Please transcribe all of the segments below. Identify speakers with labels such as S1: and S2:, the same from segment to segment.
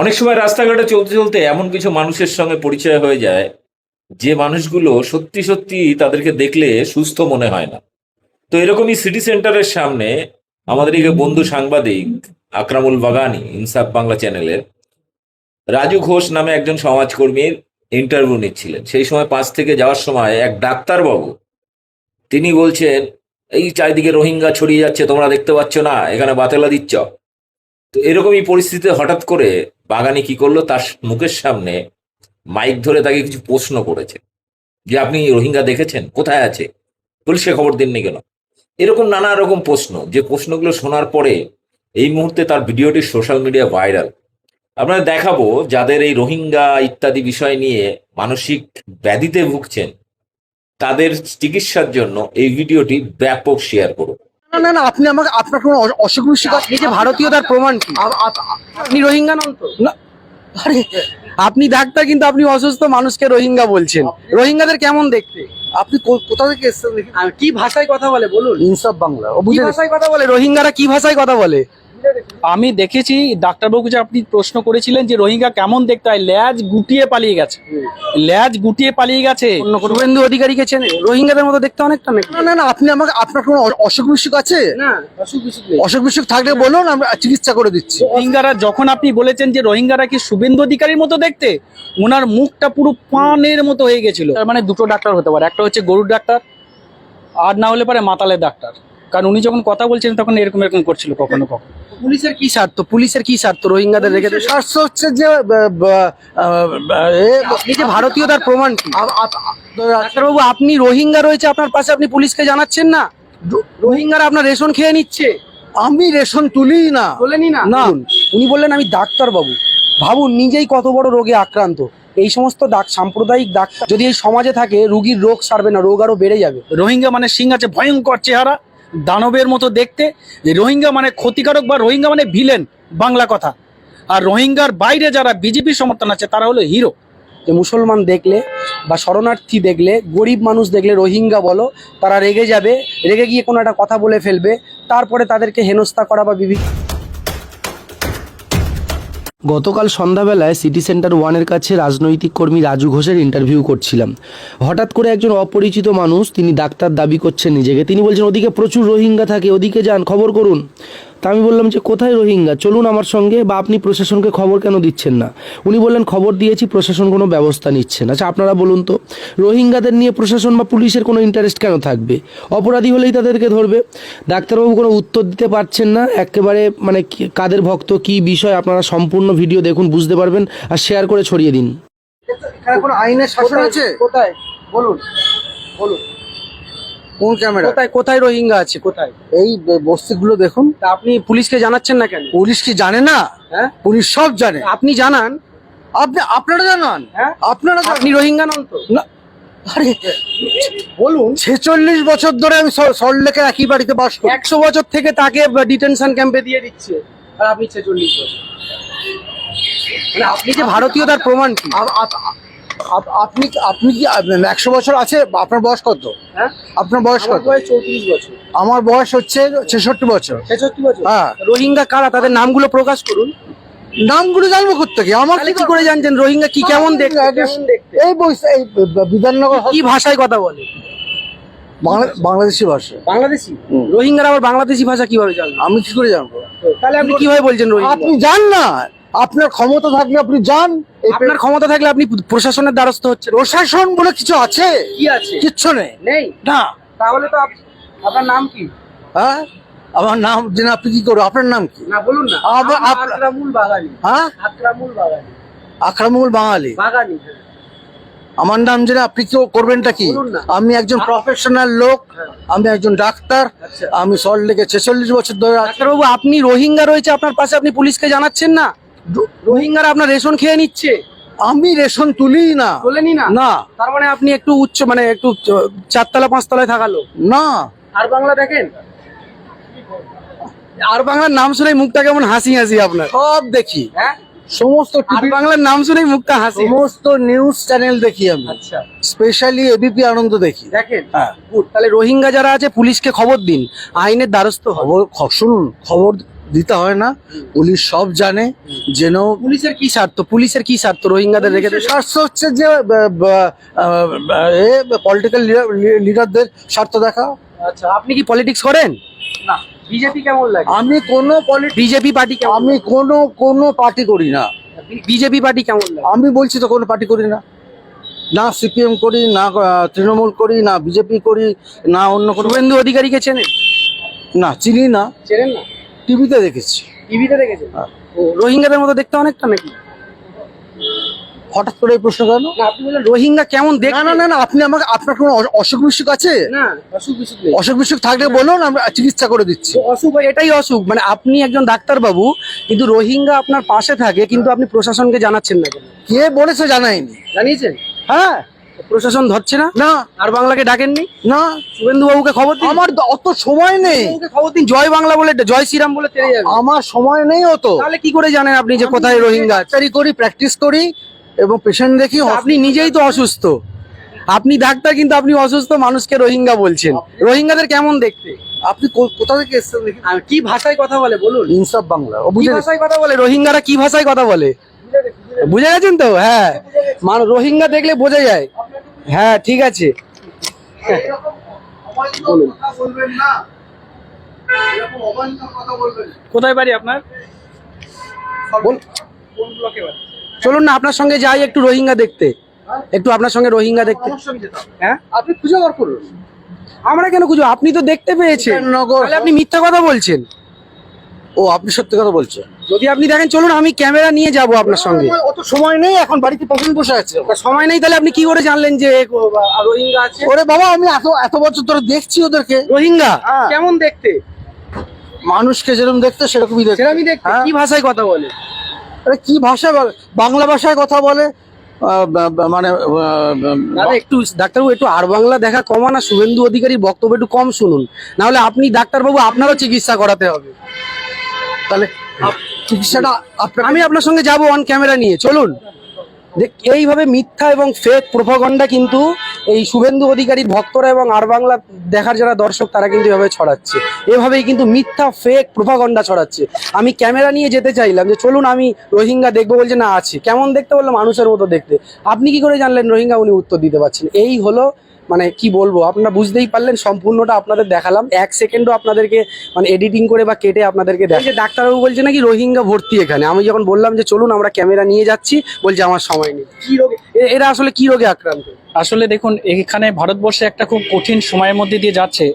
S1: অনেক সময় রাস্তাঘাটে চলতে চলতে এমন কিছু মানুষের সঙ্গে পরিচয় হয়ে যায়, যে মানুষগুলো সত্যি সত্যি তাদেরকে দেখলে সুস্থ মনে হয় না। তো এরকমই সিটি সেন্টারের সামনে আমাদের এই বন্ধু সাংবাদিক আকরামুল বাগানি, ইনসাফ বাংলা চ্যানেলের রাজু ঘোষ নামে একজন সমাজকর্মীর ইন্টারভিউ নিচ্ছিলেন। সেই সময় পাঁচ থেকে যাওয়ার সময় এক ডাক্তারবাবু, তিনি বলছেন, এই চারিদিকে রোহিঙ্গা ছড়িয়ে যাচ্ছে, তোমরা দেখতে পাচ্ছ না, এখানে বাতেলা দিচ্ছ। তো এরকমই পরিস্থিতিতে হঠাৎ করে বাগানি কি করল? তার মুখের সামনে মাইক ধরে তাকে কিছু প্রশ্ন করেছে। যে আপনি রোহিঙ্গা দেখেছেন? কোথায় আছে? পুলিশকে খবর দেননি কেন? এরকম নানা রকম প্রশ্ন। যে প্রশ্নগুলো শোনার পরে এই মুহূর্তে তার ভিডিওটি সোশ্যাল মিডিয়া ভাইরাল। আপনারা দেখাবো যাদের এই রোহিঙ্গা ইত্যাদি বিষয় নিয়ে মানসিক ব্যাধিতে ভুগছেন, তাদের চিকিৎসার জন্য এই ভিডিওটি ব্যাপক শেয়ার করুন।
S2: না না না আপনি আমাকে আপনার কোনো অসুখ বিসুখ
S3: আপনি যে ভারতীয় তার প্রমাণ কি?
S2: আ- আ-
S3: আপনি রোহিঙ্গা নন তো
S2: না আরে
S3: আপনি ডাক্তার কিন্তু আপনি অসুস্থ মানুষকে রোহিঙ্গা বলছেন। রোহিঙ্গাদের কেমন দেখতে?
S2: আপনি কোথা থেকে এসেছেন
S3: কি ভাষায় কথা বলে বলুন।
S2: ইনসাফ বাংলা ও বুঝে
S3: ভাষায় কথা বলে? রোহিঙ্গারা কি ভাষায় কথা বলে?
S4: আমি দেখেছি ডাক্তারবাবু যে আপনি প্রশ্ন করেছিলেন যে রোহিঙ্গা কেমন দেখতে হয় ল্যাজ গুটিয়ে পালিয়ে গেছে। ল্যাজ গুটিয়ে পালিয়ে গেছে।
S3: শুভেন্দু অধিকারীকে চেনে রোহিঙ্গাদের মতো দেখতে অনেকটা নাকি?
S2: না না না আপনি আমাকে আপনার কোনো অসুখ বিসুখ আছে?
S3: না অসুখ বিসুখ
S2: অসুখ বিসুখ থাকলে বলুন আমরা চিকিৎসা করে দিচ্ছি।
S4: রোহিঙ্গারা যখন আপনি বলেছেন যে রোহিঙ্গারা কি শুভেন্দু অধিকারীর মতো দেখতে ওনার মুখটা পুরো পানের মতো হয়ে গেছিল। তার মানে দুটো ডাক্তার হতে পারে একটা হচ্ছে গরুর ডাক্তার আর না হলে পারে মাতালের ডাক্তার। কারণ উনি যখন কথা বলছেন তখন এরকম এরকম করছিল কখনো কখনো।
S3: পুলিশের কি স্বার্থ? পুলিশের কি স্বার্থ রোহিঙ্গাদের রেখে?
S2: স্বাস্থ্য হচ্ছে যে
S3: আপনি যে ভারতীয় তার প্রমাণ কি? ডাক্তারবাবু আপনি রোহিঙ্গা রয়েছে আপনার পাশে আপনি পুলিশকে জানাচ্ছেন না? রোহিঙ্গারা আপনার রেশন খেয়ে নিচ্ছে।
S2: আমি রেশন তুলি না।
S3: বলেনি না? না। উনি বললেন আমি ডাক্তার বাবু ভাবুন নিজেই কত বড় রোগে আক্রান্ত। এই সমস্ত ডাক সাম্প্রদায়িক ডাক্তার যদি এই সমাজে থাকে রুগীর রোগ সারবে না রোগ আরও বেড়ে যাবে।
S4: রোহিঙ্গা মানে সিং আছে ভয়ঙ্কর চেহারা। দানবের মতো দেখতে যে রোহিঙ্গা মানে ক্ষতিকারক বা রোহিঙ্গা মানে ভিলেন বাংলা কথা। আর রোহিঙ্গার বাইরে যারা বিজেপি সমর্থন আছে, তারা হলো হিরো।
S3: যে মুসলমান দেখলে বা শরণার্থী দেখলে, গরিব মানুষ দেখলে রোহিঙ্গা বলো, তারা রেগে যাবে, রেগে গিয়ে কোনো একটা কথা বলে ফেলবে, তারপরে তাদেরকে হেনস্থা করা বা বিভিন্ন
S5: গতকাল সন্ধ্যাবেলায় সিটি সেন্টার ওয়ানের কাছে রাজনৈতিক কর্মী রাজু ঘোষের ইন্টারভিউ করছিলাম। হঠাৎ করে একজন অপরিচিত মানুষ তিনি ডাক্তার দাবি করছেন নিজেকে। তিনি বলছেন, ওদিকে প্রচুর রোহিঙ্গা থাকে, ওদিকে যান, খবর করুন। তা আমি বললাম যে কোথায় রোহিঙ্গা? চলুন আমার সঙ্গে বা আপনি প্রশাসনকে খবর কেন দিচ্ছেন না? উনি বললেন খবর দিয়েছি প্রশাসন কোনো ব্যবস্থা নিচ্ছে না। আচ্ছা আপনারা বলুন তো রোহিঙ্গাদের নিয়ে প্রশাসন বা পুলিশের কোনো ইন্টারেস্ট কেন থাকবে? অপরাধী হলেই তাদেরকে ধরবে। ডাক্তারবাবু কোনো উত্তর দিতে পারছেন না। একেবারে মানে কাদের ভক্ত কি বিষয় আপনারা সম্পূর্ণ ভিডিও দেখুন বুঝতে পারবেন। আর শেয়ার করে ছড়িয়ে দিন।
S2: এখানে কোনো আইনের শাসন আছে?
S3: কোথায়? বলুন। বলুন।
S2: কোন ক্যামেরা?
S3: কোথায় কোথায় রোহিঙ্গা আছে? কোথায়?
S2: এই বস্তিগুলো দেখুন।
S3: তা আপনি পুলিশকে জানাচ্ছেন না কেন?
S2: পুলিশ কি জানে না?
S3: হ্যাঁ?
S2: পুলিশ সব জানে।
S3: আপনি জানান।
S2: আপনি আপনারা জানান।
S3: হ্যাঁ?
S2: আপনারা
S3: আপনি রোহিঙ্গা নন তো?
S2: না। আরে
S3: বলুন।
S2: ছেচল্লিশ বছর ধরে আমি সল্টলেকের একই বাড়িতে বাস করি।
S3: একশো বছর থেকে তাকে ডিটেনশন ক্যাম্পে দিয়ে দিচ্ছে। আর আপনি ছেচল্লিশ বছর। মানে আপনি যে ভারতীয় তার প্রমাণ কি?
S2: আপনি আপনি কি একশো বছর আছে? আপনার বয়স কত?
S3: হ্যাঁ?
S2: আপনার বয়স কত?
S3: চৌত্রিশ বছর।
S2: আমার বয়স হচ্ছে ছেষট্টি বছর।
S3: ছেষট্টি বছর।
S2: হ্যাঁ।
S3: রোহিঙ্গা কারা? তাদের নামগুলো প্রকাশ করুন।
S2: নামগুলো জানব কোথেকে আমার
S3: কি করে জানছেন? রোহিঙ্গা কি কেমন দেখতে?
S2: এই এই বিধাননগর
S3: কি ভাষায় কথা বলে?
S2: বাংলা- বাংলাদেশি ভাষা।
S3: বাংলাদেশি? রোহিঙ্গারা আবার বাংলাদেশি ভাষা কীভাবে জানবে?
S2: আমি কি করে জানব?
S3: তাহলে আপনি কীভাবে বলছেন রোহিঙ্গা?
S2: আপনি যান না। আপনার ক্ষমতা থাকলে আপনি যান
S3: আপনার ক্ষমতা থাকলে আপনি প্রশাসনের দ্বারস্থ হচ্ছেন।
S2: প্রশাসন বলে কিছু আছে?
S3: কি আছে?
S2: কিচ্ছু নেই।
S3: নেই?
S2: না।
S3: তাহলে তো আপনার নাম কি?
S2: হ্যাঁ? আমার নাম জেনে আপনি কি করব আপনার নাম কি?
S3: না বলুন না। আপ- আকরামুল বাগানি।
S2: হ্যাঁ?
S3: আকরামুল বাগানি।
S2: আকরামুল বাঙালি।
S3: হ্যাঁ।
S2: আমার নাম জেনে আপনি কি করবেনটা কি। আমি একজন প্রফেশনাল লোক আমি একজন ডাক্তার
S3: আচ্ছা।
S2: আমি সল্ট লেকে ছেচল্লিশ বছর ধরে
S3: ডাক্তারবাবু আপনি রোহিঙ্গা রয়েছে আপনার পাশে আপনি পুলিশকে জানাচ্ছেন না? রোহিঙ্গারা আপনার রেশন খেয়ে নিচ্ছে।
S2: আমি রেশন তুলি না।
S3: বলেনি না?
S2: না।
S3: তার মানে আপনি একটু উচ্চ মানে একটু চারতলা পাঁচতলায় থাকালো
S2: না।
S3: আর বাংলা দেখেন? আর বাংলার নাম শুনেই মুখটা কেমন হাসি হাসি আপনার।
S2: সব দেখি।
S3: হ্যাঁ?
S2: সমস্ত
S3: বাংলার নাম শুনেই মুখটা হাসি।
S2: সমস্ত নিউজ চ্যানেল দেখি আমি।
S3: আচ্ছা।
S2: স্পেশালি এবিপি আনন্দ দেখি।
S3: দেখেন?
S2: হ্যাঁ।
S3: তাহলে রোহিঙ্গা যারা আছে পুলিশকে খবর দিন। আইনের দ্বারস্থ
S2: খবর শুনুন খবর দিতে হয় না। পুলিশ সব জানে যেন
S3: পুলিশের কি স্বার্থ? পুলিশের কি স্বার্থ? রোহিঙ্গাদের রেখে?
S2: স্বার্থ হচ্ছে যে পলিটিক্যাল লিডারদের স্বার্থ দেখা।
S3: আচ্ছা আপনি কি পলিটিক্স করেন? না। বিজেপি কেমন লাগে?
S2: আমি কোনো
S3: বিজেপি পার্টি
S2: আমি কোনো কোনো পার্টি করি না।
S3: বিজেপি পার্টি কেমন লাগে?
S2: আমি বলছি তো কোনো পার্টি করি না। না সিপিএম করি না তৃণমূল করি না বিজেপি করি না অন্য কোনো
S3: শুভেন্দু অধিকারীকে চেনেন?
S2: না চিনি না।
S3: চেনেন না?
S2: টিভিতে দেখেছি।
S3: টিভিতে দেখেছেন
S2: হ্যাঁ।
S3: ও রোহিঙ্গাদের মতো দেখতে অনেকটা নাকি?
S2: হঠাৎ করে এই প্রশ্ন কেন?
S3: আপনি বললেন রোহিঙ্গা কেমন
S2: না
S3: দেখতে?
S2: না না না আপনি আমাকে আপনার কোনো অস- অসুখ বিসুখ আছে?
S3: না অসুখ বিসুখ নেই।
S2: অসুখ বিসুখ থাকলে বলুন আমরা চিকিৎসা করে দিচ্ছি।
S3: অসুখ এটাই অসুখ। মানে আপনি একজন ডাক্তার বাবু কিন্তু রোহিঙ্গা আপনার পাশে থাকে কিন্তু আপনি প্রশাসনকে জানাচ্ছেন না
S2: কে বলেছে জানাইনি
S3: জানিয়েছেন?
S2: হ্যাঁ।
S3: প্রশাসন ধরছে না?
S2: না।
S3: আর বাংলাকে ডাকেননি?
S2: না।
S3: শুভেন্দু বাবুকে খবর দিন
S2: আমার অত সময় নেই।
S3: খবর দিন। জয় বাংলা বলে জয় শ্রীরাম বলে তেড়ে যাবে।
S2: আমার সময় নেই অত।
S3: তাহলে কি করে জানেন আপনি যে কোথায় রোহিঙ্গা?
S2: ডাক্তারি করি প্র্যাকটিস করি এবং পেশেন্ট দেখি
S3: আপনি নিজেই তো অসুস্থ। আপনি ডাক্তার কিন্তু আপনি অসুস্থ মানুষকে রোহিঙ্গা বলছেন। রোহিঙ্গাদের কেমন দেখতে?
S2: আপনি কোথা থেকে এসেছেন
S3: কি ভাষায় কথা বলে বলুন?
S2: ইনসাফ বাংলা
S3: ভাষায় কথা বলে? রোহিঙ্গারা কি ভাষায় কথা বলে? বুঝে গেছেন তো? হ্যাঁ। মানে রোহিঙ্গা দেখলে বোঝা যায়। হ্যাঁ ঠিক আছে। বলুন
S4: কোথায় বাড়ি আপনার?
S3: চলুন না আপনার সঙ্গে যাই একটু রোহিঙ্গা দেখতে। একটু আপনার সঙ্গে রোহিঙ্গা দেখতে। হ্যাঁ?
S2: আপনি খুঁজে বার করুন।
S3: আমরা কেন খুঁজো আপনি তো দেখতে পেয়েছেন।
S2: নগর।
S3: আপনি মিথ্যা কথা বলছেন।
S2: ও আপনি সত্যি কথা বলছেন?
S3: যদি আপনি দেখেন চলুন আমি ক্যামেরা নিয়ে যাব আপনার সঙ্গে।
S2: অত সময় নেই এখন বাড়িতে পেশেন্ট বসে আছে।
S3: সময় নেই তাহলে আপনি কি করে জানলেন যে রোহিঙ্গা আছে?
S2: ওরে বাবা আমি এত এত বছর ধরে দেখছি ওদেরকে।
S3: রোহিঙ্গা?
S2: হ্যাঁ।
S3: কেমন দেখতে?
S2: মানুষকে যেরকম দেখতে সেরকমই দেখতে।
S3: সেরকমই দেখতে।
S2: হ্যাঁ।
S3: কি ভাষায় কথা বলে?
S2: আরে কি ভাষা বলে? বাংলা ভাষায় কথা বলে? মানে
S3: একটু ডাক্তারবাবু একটু আর বাংলা দেখা কমা না শুভেন্দু অধিকারী বক্তব্য একটু কম শুনুন। না হলে আপনি ডাক্তারবাবু আপনারও চিকিৎসা করাতে হবে।
S2: তাহলে চিকিৎসাটা
S3: আমি আপনার সঙ্গে যাব অন ক্যামেরা নিয়ে, চলুন। এইভাবে মিথ্যা এবং ফেক প্রোপাগন্ডা কিন্তু এই শুভেন্দু অধিকারীর ভক্তরা এবং আর বাংলা দেখার যারা দর্শক, তারা কিন্তু এভাবে ছড়াচ্ছে। এভাবেই কিন্তু মিথ্যা ফেক প্রোপাগন্ডা ছড়াচ্ছে। আমি ক্যামেরা নিয়ে যেতে চাইলাম যে, চলুন আমি রোহিঙ্গা দেখব, বলছে না, আছে। কেমন দেখতে বললাম মানুষের মতো দেখতে। আপনি কি করে জানলেন রোহিঙ্গা উনি উত্তর দিতে পারছেন? এই হলো মানে কি বলব, আপনারা বুঝতেই পারলেন, সম্পূর্ণটা আপনাদের দেখালাম। এক সেকেন্ডও আপনাদেরকে মানে এডিটিং করে বা কেটে আপনাদেরকে দেখ যে ডাক্তারবাবু বলছে নাকি রোহিঙ্গা ভর্তি এখানে? আমি যখন বললাম যে চলুন আমরা ক্যামেরা নিয়ে যাচ্ছি, বলছে আমার সময় নেই। কি রোগে? এরা আসলে কি রোগে আক্রান্ত?
S4: আসলে দেখুন, এখানে ভারতবর্ষে একটা খুব কঠিন সময়ের মধ্যে দিয়ে যাচ্ছে।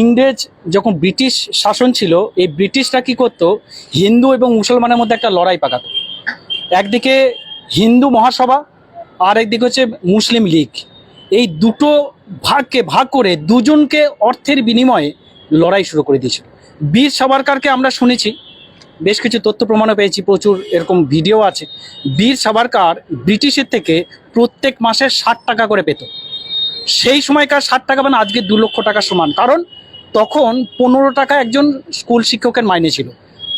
S4: ইংরেজ যখন ব্রিটিশ শাসন ছিল, এই ব্রিটিশরা কি করতো? হিন্দু এবং মুসলমানের মধ্যে একটা লড়াই পাকাতো। একদিকে হিন্দু মহাসভা আর একদিকে হচ্ছে মুসলিম লীগ। এই দুটো ভাগকে ভাগ করে দুজনকে অর্থের বিনিময়ে লড়াই শুরু করে দিয়েছিল। বীর সাভারকারকে আমরা শুনেছি, বেশ কিছু তথ্য প্রমাণও পেয়েছি, প্রচুর এরকম ভিডিও আছে। বীর সাভারকার ব্রিটিশের থেকে প্রত্যেক মাসে ষাট টাকা করে পেত। সেই সময়কার ষাট টাকা মানে আজকে দু লক্ষ টাকা সমান। কারণ তখন পনেরো টাকা একজন স্কুল শিক্ষকের মাইনে ছিল।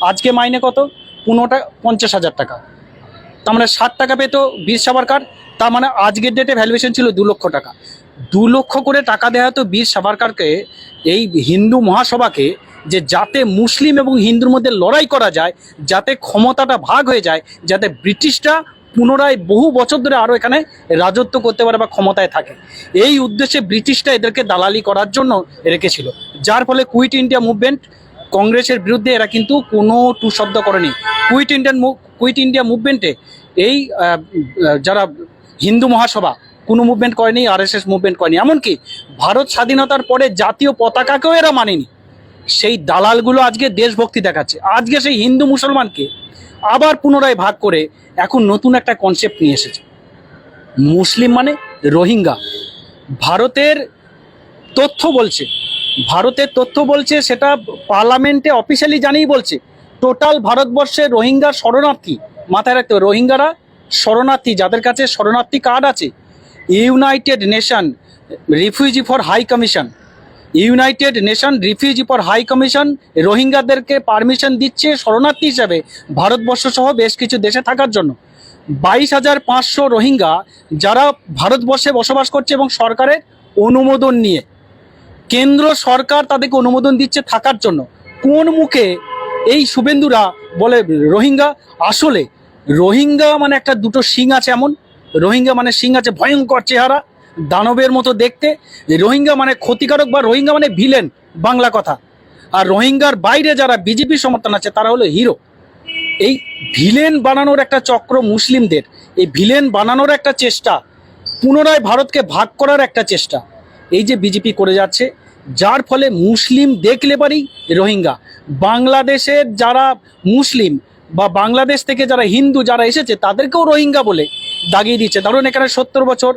S4: আজকে মাইনে কত? পনেরোটা পঞ্চাশ হাজার টাকা। তার মানে ষাট টাকা পেত বীর সাভারকার তার মানে আজকের ডেটে ভ্যালুয়েশন ছিল দু লক্ষ টাকা। দু লক্ষ করে টাকা দেওয়া হতো বীর সাভারকারকে এই হিন্দু মহাসভাকে, যে যাতে মুসলিম এবং হিন্দুর মধ্যে লড়াই করা যায়, যাতে ক্ষমতাটা ভাগ হয়ে যায়, যাতে ব্রিটিশরা পুনরায় বহু বছর ধরে আরও এখানে রাজত্ব করতে পারে বা ক্ষমতায় থাকে। এই উদ্দেশ্যে ব্রিটিশরা এদেরকে দালালি করার জন্য রেখেছিল। যার ফলে কুইট ইন্ডিয়া মুভমেন্ট কংগ্রেসের বিরুদ্ধে এরা কিন্তু কোনো টু শব্দ করেনি। কুইট ইন্ডিয়ান কুইট ইন্ডিয়া মুভমেন্টে এই যারা হিন্দু মহাসভা, কোনো মুভমেন্ট করেনি আরএসএস মুভমেন্ট করেনি। এমনকি ভারত স্বাধীনতার পরে জাতীয় পতাকাকেও এরা মানেনি। সেই দালালগুলো আজকে দেশভক্তি দেখাচ্ছে। আজকে সেই হিন্দু মুসলমানকে আবার পুনরায় ভাগ করে এখন নতুন একটা কনসেপ্ট নিয়ে এসেছে। মুসলিম মানে রোহিঙ্গা। ভারতের তথ্য বলছে ভারতের তথ্য বলছে, সেটা পার্লামেন্টে অফিসিয়ালি জানিয়ে বলছে। টোটাল ভারতবর্ষে রোহিঙ্গা শরণার্থী মাথায় রাখতে হবে। রোহিঙ্গারা শরণার্থী, যাদের কাছে শরণার্থী কার্ড আছে United Nation refugee for high commission United Nation refugee for high commission রোহিঙ্গাদেরকে permission দিচ্ছে শরণার্থী হিসাবে ভারতবর্ষ সহ বেশ কিছু দেশে থাকার জন্য। বাইশ হাজার পাঁচশো রোহিঙ্গা যারা ভারতবর্ষে বসবাস করছে এবং সরকারের অনুমোদন নিয়ে। কেন্দ্র সরকার তাদেরকে অনুমোদন দিচ্ছে থাকার জন্য। কোন মুখে এই শুভেন্দুরা বলে রোহিঙ্গা? আসলে রোহিঙ্গা মানে একটা দুটো শিং আছে এমন। রোহিঙ্গা মানে শিং আছে ভয়ঙ্কর চেহারা, দানবের মতো দেখতে। রোহিঙ্গা মানে ক্ষতিকারক বা রোহিঙ্গা মানে ভিলেন, বাংলা কথা। আর রোহিঙ্গার বাইরে যারা বিজেপি সমর্থন আছে, তারা হলো হিরো। এই ভিলেন বানানোর একটা চক্র মুসলিমদের। এই ভিলেন বানানোর একটা চেষ্টা, পুনরায় ভারতকে ভাগ করার একটা চেষ্টা। এই যে বিজেপি করে যাচ্ছে যার ফলে মুসলিম দেখলে পারি রোহিঙ্গা। বাংলাদেশের যারা মুসলিম বা বাংলাদেশ থেকে যারা হিন্দু যারা এসেছে, তাদেরকেও রোহিঙ্গা বলে দাগিয়ে দিচ্ছে। ধরুন এখানে সত্তর বছর,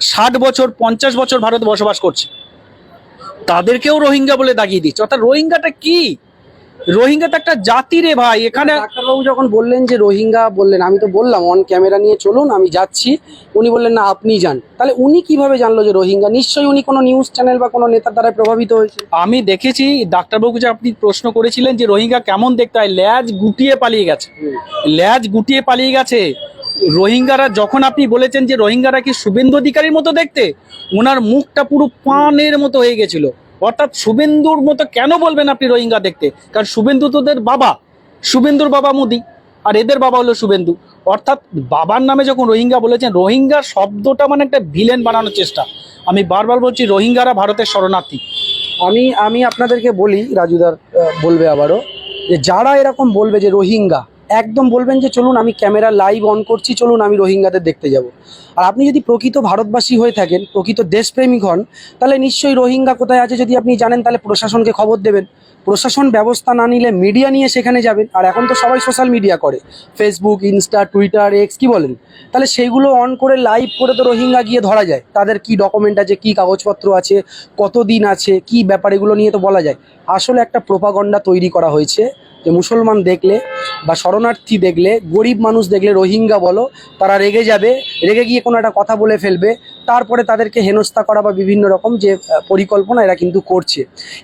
S4: ষাট বছর, পঞ্চাশ বছর ভারত বসবাস করছে। তাদেরকেও রোহিঙ্গা বলে দাগিয়ে দিচ্ছে। অর্থাৎ রোহিঙ্গাটা কি? রোহিঙ্গা তো একটা জাতি রে ভাই এখানে
S3: ডাক্তারবাবু যখন বললেন যে রোহিঙ্গা বললেন আমি তো বললাম অন ক্যামেরা নিয়ে চলুন আমি যাচ্ছি। উনি বললেন না আপনি যান। তাহলে উনি কীভাবে জানলো যে রোহিঙ্গা? নিশ্চয়ই উনি কোনো নিউজ চ্যানেল বা কোনো নেতার দ্বারা প্রভাবিত হয়েছে।
S4: আমি দেখেছি ডাক্তারবাবু যে আপনি প্রশ্ন করেছিলেন যে রোহিঙ্গা কেমন দেখতে হয় ল্যাজ গুটিয়ে পালিয়ে গেছে। ল্যাজ গুটিয়ে পালিয়ে গেছে। রোহিঙ্গারা যখন আপনি বলেছেন যে রোহিঙ্গারা কি শুভেন্দু অধিকারীর মতো দেখতে ওনার মুখটা পুরো পানের মতো হয়ে গেছিল। অর্থাৎ শুভেন্দুর মতো কেন বলবেন আপনি রোহিঙ্গা দেখতে? কারণ শুভেন্দু তোদের বাবা। শুভেন্দুর বাবা মোদি, আর এদের বাবা হলো শুভেন্দু। অর্থাৎ বাবার নামে যখন রোহিঙ্গা বলেছেন রোহিঙ্গা শব্দটা মানে একটা ভিলেন বানানোর চেষ্টা। আমি বারবার বলছি, রোহিঙ্গারা ভারতের শরণার্থী।
S3: আমি আমি আপনাদেরকে বলি, রাজুদার বলবে আবারও, যে যারা এরকম বলবে যে রোহিঙ্গা একদম বলবেন যে চলুন আমি ক্যামেরা লাইভ অন করছি, চলুন আমি রোহিঙ্গাদের দেখতে যাব। আর আপনি যদি প্রকৃত ভারতবাসী হয়ে থাকেন, প্রকৃত দেশপ্রেমিক হন, তাহলে নিশ্চয়ই রোহিঙ্গা কোথায় আছে যদি আপনি জানেন, তাহলে প্রশাসনকে খবর দেবেন। প্রশাসন ব্যবস্থা না নিলে মিডিয়া নিয়ে সেখানে যাবেন, আর এখন তো সবাই সোশ্যাল মিডিয়া করে। ফেসবুক ইনস্টা টুইটার এক্স কি বলেন? তাহলে সেগুলো অন করে লাইভ করে তো রোহিঙ্গা গিয়ে ধরা যায়। তাদের কি ডকুমেন্ট আছে, কি কাগজপত্র আছে, কতদিন আছে, কি ব্যাপার, এগুলো নিয়ে তো বলা যায়। আসলে একটা প্রোপাগন্ডা তৈরি করা হয়েছে। যে মুসলমান দেখলে বা শরণার্থী দেখলে, গরিব মানুষ দেখলে রোহিঙ্গা বলো, তারা রেগে যাবে, রেগে গিয়ে কোনো একটা কথা বলে ফেলবে, তারপরে তাদেরকে হেনস্থা করা বা বিভিন্ন রকম যে পরিকল্পনা এরা কিন্তু করছে।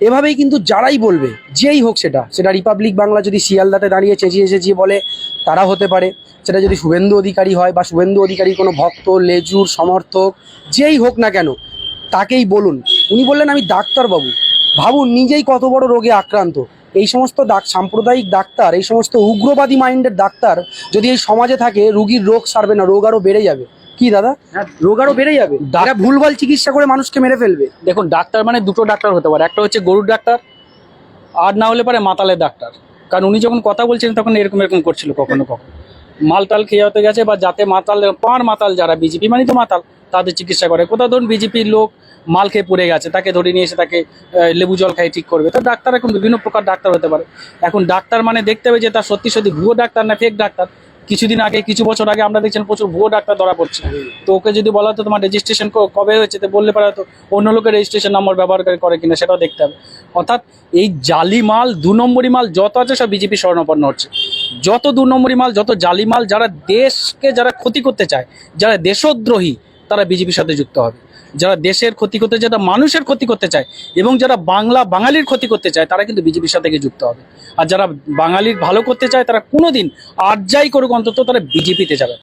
S3: এভাবেই কিন্তু যারাই বলবে, যেই হোক সেটা সেটা রিপাবলিক বাংলা যদি শিয়ালদাতে দাঁড়িয়ে চেঁচিয়ে চেঁচিয়ে বলে, তারা হতে পারে। সেটা যদি শুভেন্দু অধিকারী হয় বা শুভেন্দু অধিকারী কোনো ভক্ত, লেজুর, সমর্থক, যেই হোক না কেন, তাকেই বলুন। উনি বললেন, আমি ডাক্তারবাবু। ভাবুন, নিজেই কত বড় রোগে আক্রান্ত। এই সমস্ত ডাক সাম্প্রদায়িক ডাক্তার এই সমস্ত উগ্রবাদী মাইন্ডের ডাক্তার যদি এই সমাজে থাকে রুগীর রোগ সারবে না রোগ আরও বেড়ে যাবে। কি দাদা? রোগ আরও বেড়ে যাবে। এরা ভুলভাল চিকিৎসা করে মানুষকে মেরে ফেলবে।
S4: দেখুন ডাক্তার মানে দুটো ডাক্তার হতে পারে। একটা হচ্ছে গরুর ডাক্তার আর না হলে পারে মাতালের ডাক্তার। কারণ উনি যখন কথা বলছিলেন তখন এরকম এরকম করছিল কখনো কখনো। মালটাল খেয়ে হতে গেছে বা যাতে মাতাল পাঁড় মাতাল যারা বিজেপি মানে তো মাতাল। তাদের চিকিৎসা করে। কোথাও ধরুন বিজেপির লোক মাল খেয়ে পড়ে গেছে, তাকে ধরে নিয়ে এসে তাকে লেবু জল খাই ঠিক করবে। তো ডাক্তার এখন বিভিন্ন প্রকার ডাক্তার হতে পারে। এখন ডাক্তার মানে দেখতে হবে যে তার সত্যি সত্যি ভুয়ো ডাক্তার না ফেক ডাক্তার। কিছুদিন আগে, কিছু বছর আগে আমরা দেখছেন প্রচুর ভুয়ো ডাক্তার ধরা পড়ছে। তো ওকে যদি বলা হতো তোমার রেজিস্ট্রেশন কবে হয়েছে, তো বললে পারে তো অন্য লোকের রেজিস্ট্রেশন নাম্বার ব্যবহার করে কিনা, সেটাও দেখতে হবে। অর্থাৎ এই জালি মাল, দু নম্বরই মাল যত আছে সব বিজেপি স্বর্ণপন্ন হচ্ছে। যত দু নম্বরই মাল, যত জালি মাল যারা দেশকে যারা ক্ষতি করতে চায়, যারা দেশদ্রোহী তারা বিজেপির সাথে যুক্ত হবে। যারা দেশের ক্ষতি করতে চায় তারা মানুষের ক্ষতি করতে চায় এবং যারা বাংলা, বাঙালির ক্ষতি করতে চায়, তারা কিন্তু বিজেপির সাথে যুক্ত হবে। আর যারা বাঙালির ভালো করতে চায়, তারা কোনোদিন আর যাই করুক, অন্তত তারা বিজেপিতে যাবে।